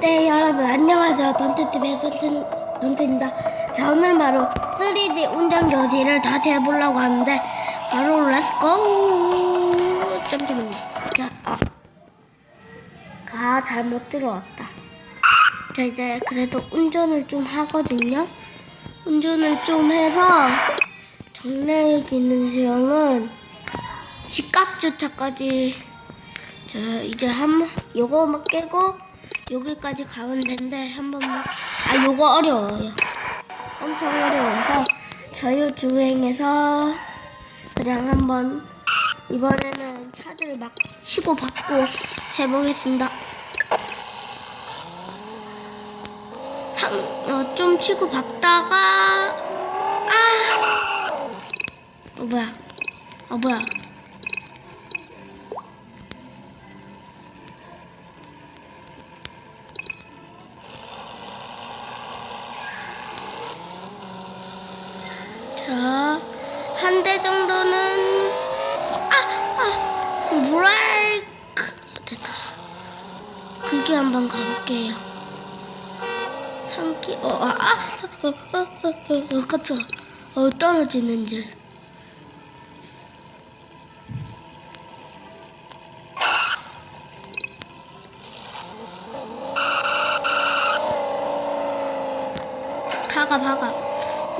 네 여러분 안녕하세요. 던트TV의 던트, 던트입니다. 자 오늘 바로 3D 운전 교실을 다시 해보려고 하는데 바로 렛츠고 잠시만요 자, 아, 아 잘못 들어왔다. 자 이제 그래도 운전을 좀 하거든요. 운전을 좀 해서 정례 기능 시험은 직각 주차까지. 자 이제 한번 요거만 깨고 여기까지 가면 되는데 한 번만 아 요거 어려워요 엄청 어려워서 자유주행해서 그냥 한번 이번에는 차들 막 치고 받고 해보겠습니다. 상, 어, 좀 치고 받다가 아! 어, 뭐야? 어 뭐야 자, 한 대 정도는 아, 아, 브레이크 됐다. 그게 한번 가볼게요. 삼기, 어, 아, 아, 어, 어, 어, 어, 어, 깜짝, 어, 떨어지는 줄. 박아, 박아.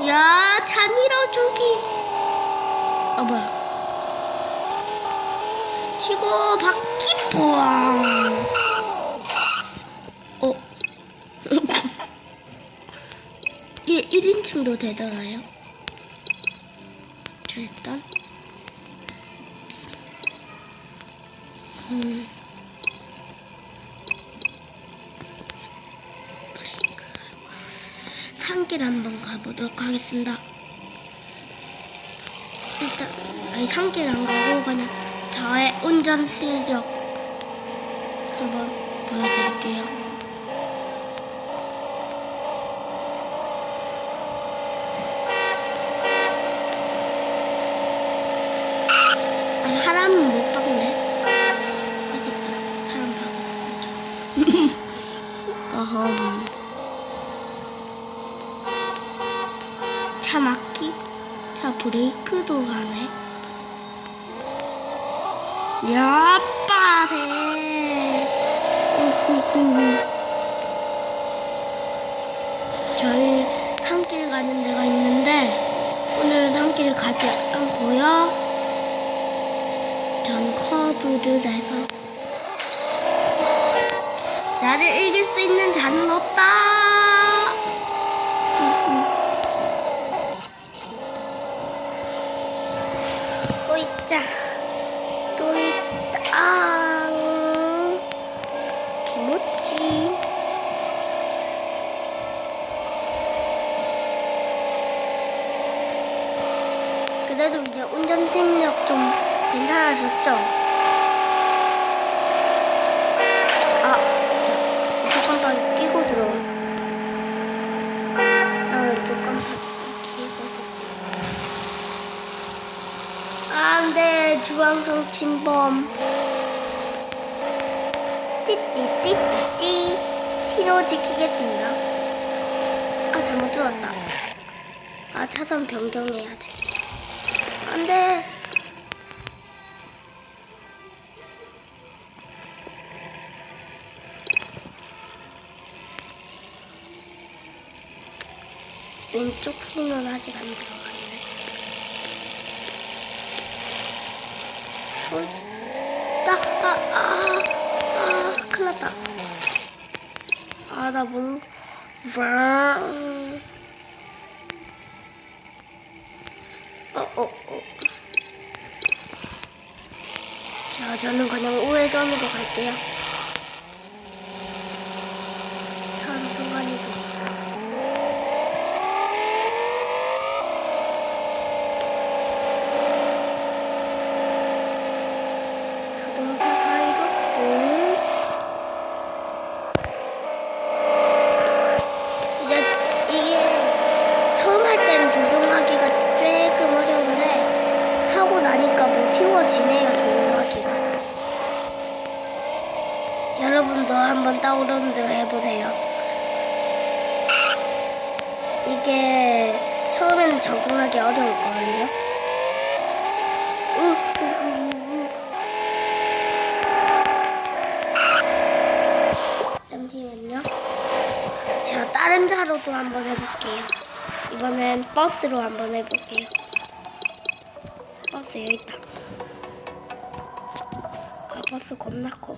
야, 차 밀어주기. 아, 뭐야. 치고 바퀴 포 3층도 되더라요. 자, 일단. 음. 브레이크 산길 한번 가보도록 하겠습니다. 일단, 아니, 산길 안 가고 그냥 저의 운전 실력 한번 보여드릴게요. 차 막기? 차 브레이크도 하네. 야. 우후후후. 저희 산길 가는 데가 있는데 오늘은 산길을 가지 않고요. 전 커브를 해서 나를 이길 수 있는 자는 없다. 운전 실력 좀 괜찮아졌죠? 아, 깜빡이 끼고 들어. 나 왼쪽 깜빡이 끼고 들어. 안 돼, 주황성 침범. 띠띠띠띠띠. 신호 지키겠습니다. 아, 잘못 들어왔다. 아, 차선 변경해야 돼. 안 돼. 왼쪽 신호는 아직 안 들어갔네. 어, 나, 아, 아, 아, 큰일 났다. 아, 나 몰라. 와. 어, 어, 어. 자, 저는 그냥 우회전으로 갈게요. 사람 순간이도. 자동차 사이로스. 이제 이게 처음 할 때는 조종하기가 조금 어려운데 하고 나니까 뭐 쉬워지네요 조종하기가. 여러분도 한번 한번 다운로드 해보세요. 적응하기 어려울 우, 우. 잠시만요. 제가 다른 차로도 한번 해볼게요. 이번엔 버스로 한번 해볼게요. 버스 여기 있다. 아, 버스 겁나 커.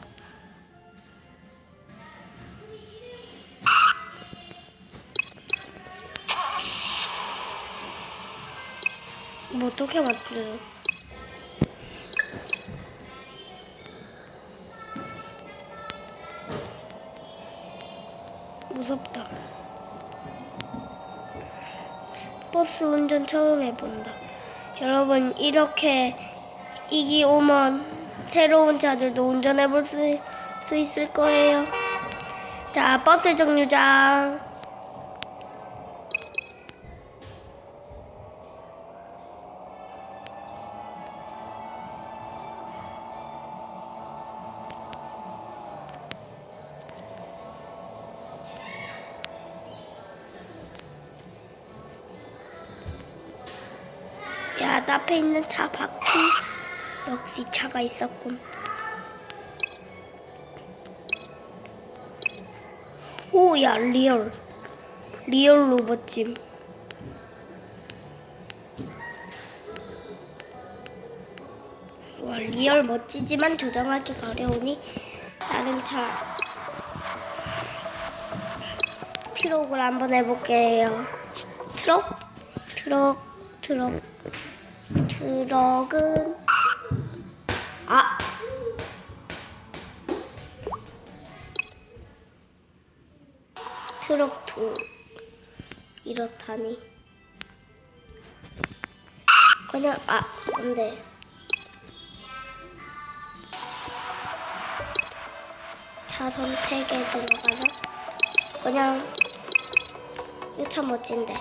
뭐 어떻게 맞춰요? 무섭다. 버스 운전 처음 해본다. 여러분 이렇게 이기 오면 새로운 차들도 운전해 볼 수, 수 있을 거예요. 자, 버스 정류장. 차 바퀴. 역시 차가 있었군. 오, 야, 리얼. 리얼 로봇짐. 와, 리얼 멋지지만 조정하기 어려우니 다른 차 트럭을 한번 해볼게요. 트럭? 트럭, 트럭. 트럭은? 아. 트럭 도 이렇다니. 그냥 아 안돼. 차 선택에 들어가서 그냥. 참 멋진데.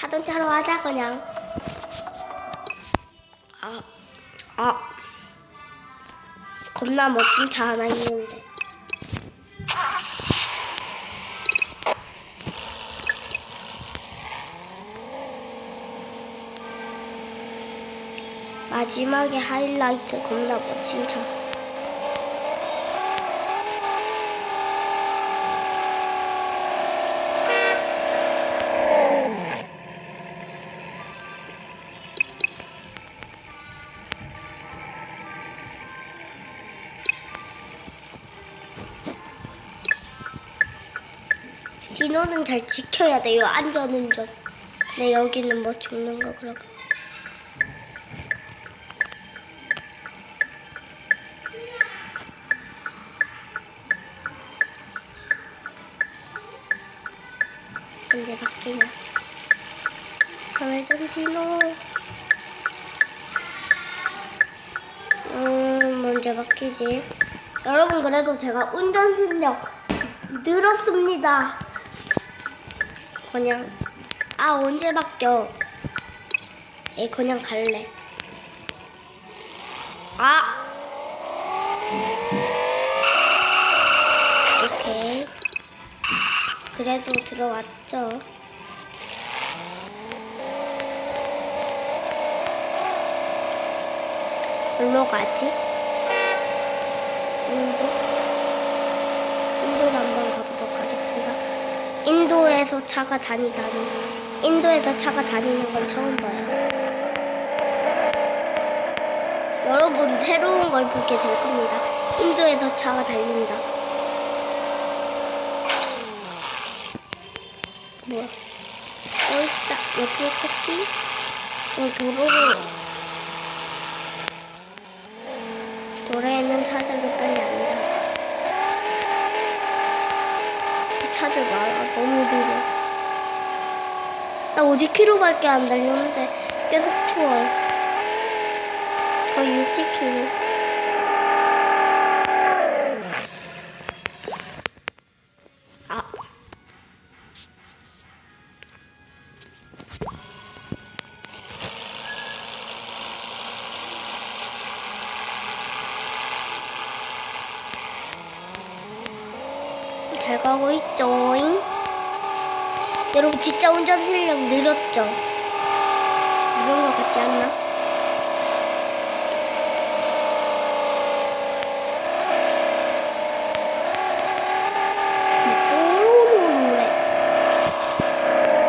하던 차로 하자 그냥 아, 아, 겁나 멋진 차 하나 있는데. 마지막에 하이라이트 겁나 멋진 차. 신호는 잘 지켜야 돼요. 안전운전. 근데 여기는 뭐 죽는 거 그러고. 언제 바뀌냐? 좌회전 신호. 음, 언제 바뀌지? 여러분 그래도 제가 운전 실력 늘었습니다. 그냥 아 언제 바뀌어? 에 그냥 갈래. 아 오케이. 그래도 들어왔죠. 어디로 가지? 인도? 인도로 한번 가보도록 하겠습니다. 인도에서 차가 다니다니. 인도에서 차가 다니는 건 처음 봐요. 여러분, 새로운 걸 보게 될 겁니다. 인도에서 차가 달린다. 뭐야? 어, 자, 옆으로 꺾기? 어, 도로로. 도로에 있는 차들이 빨리 앉아. 그 차들 많아. 너무 느려. 나 50km밖에 안 달렸는데 계속 추워. 거의 60km. 잘 가고 있죠. 여러분 진짜 운전 실력 늘었죠? 이런 거 같지 않나? 오로로로래.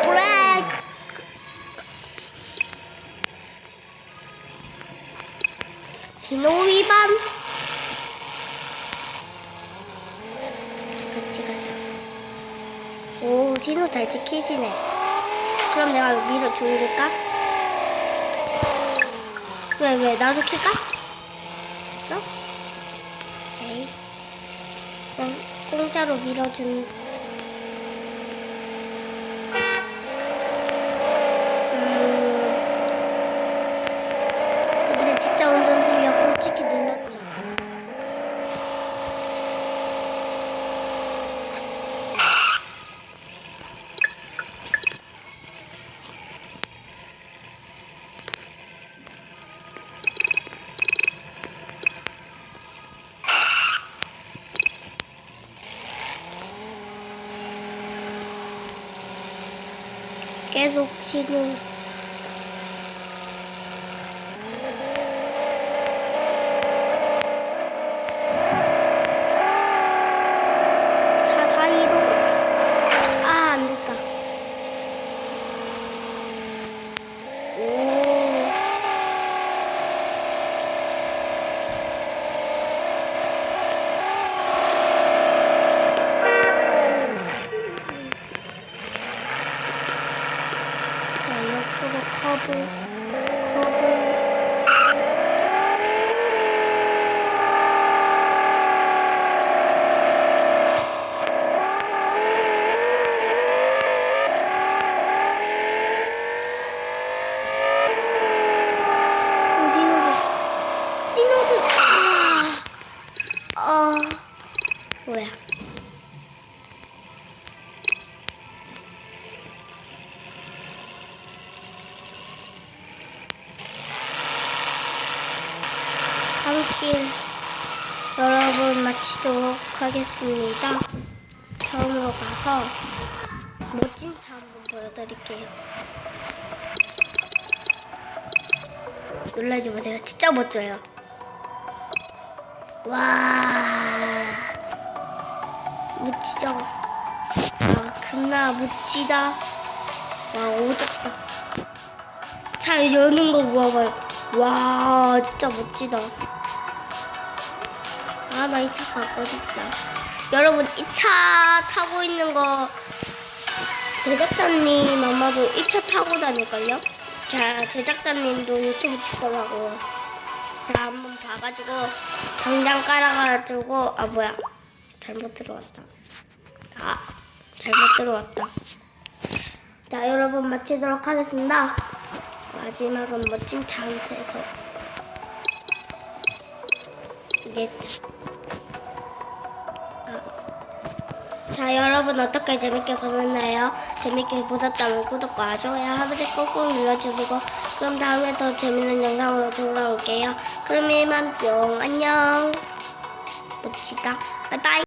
브레이크. 신호 위반. 같이 가자. 오, 신호 잘 지키시네. 그럼 내가 밀어 줄까? 왜, 왜, 나도 킬까? 됐어? 에이. 그럼 공짜로 밀어준. 음. 근데 진짜 운전 실력 솔직히 늘렸죠. 계속 신호. 차 사이로. 아, 안 됐다. 오. 자, 옆으로 커브, 커브. 신호도, 신호도, 아, 아, 뭐야. 함께 여러분 마치도록 하겠습니다. 처음으로 가서 멋진 차 한번 보여드릴게요. 놀라지 마세요. 진짜 멋져요. 와, 멋지죠? 아, 금나 멋지다. 와, 오졌다. 차 여는 거 모아봐요. 와, 진짜 멋지다. 아, 나 이 차 갖고 싶다. 여러분, 이 차 타고 있는 거 제작자님 아마도 이 차 타고 다닐걸요? 자, 제작자님도 유튜브 찍더라고요. 제가 한번 봐가지고 당장 깔아가지고 아 뭐야 잘못 들어왔다. 아 잘못 들어왔다. 자 여러분 마치도록 하겠습니다. 마지막은 멋진 차한테서 이제 자 여러분 어떻게 재밌게 보셨나요? 재밌게 보셨다면 구독과 좋아요 하트를 꾹꾹 눌러주시고 그럼 다음에 더 재밌는 영상으로 돌아올게요. 그럼 이만 뿅 안녕 멋지다 바이바이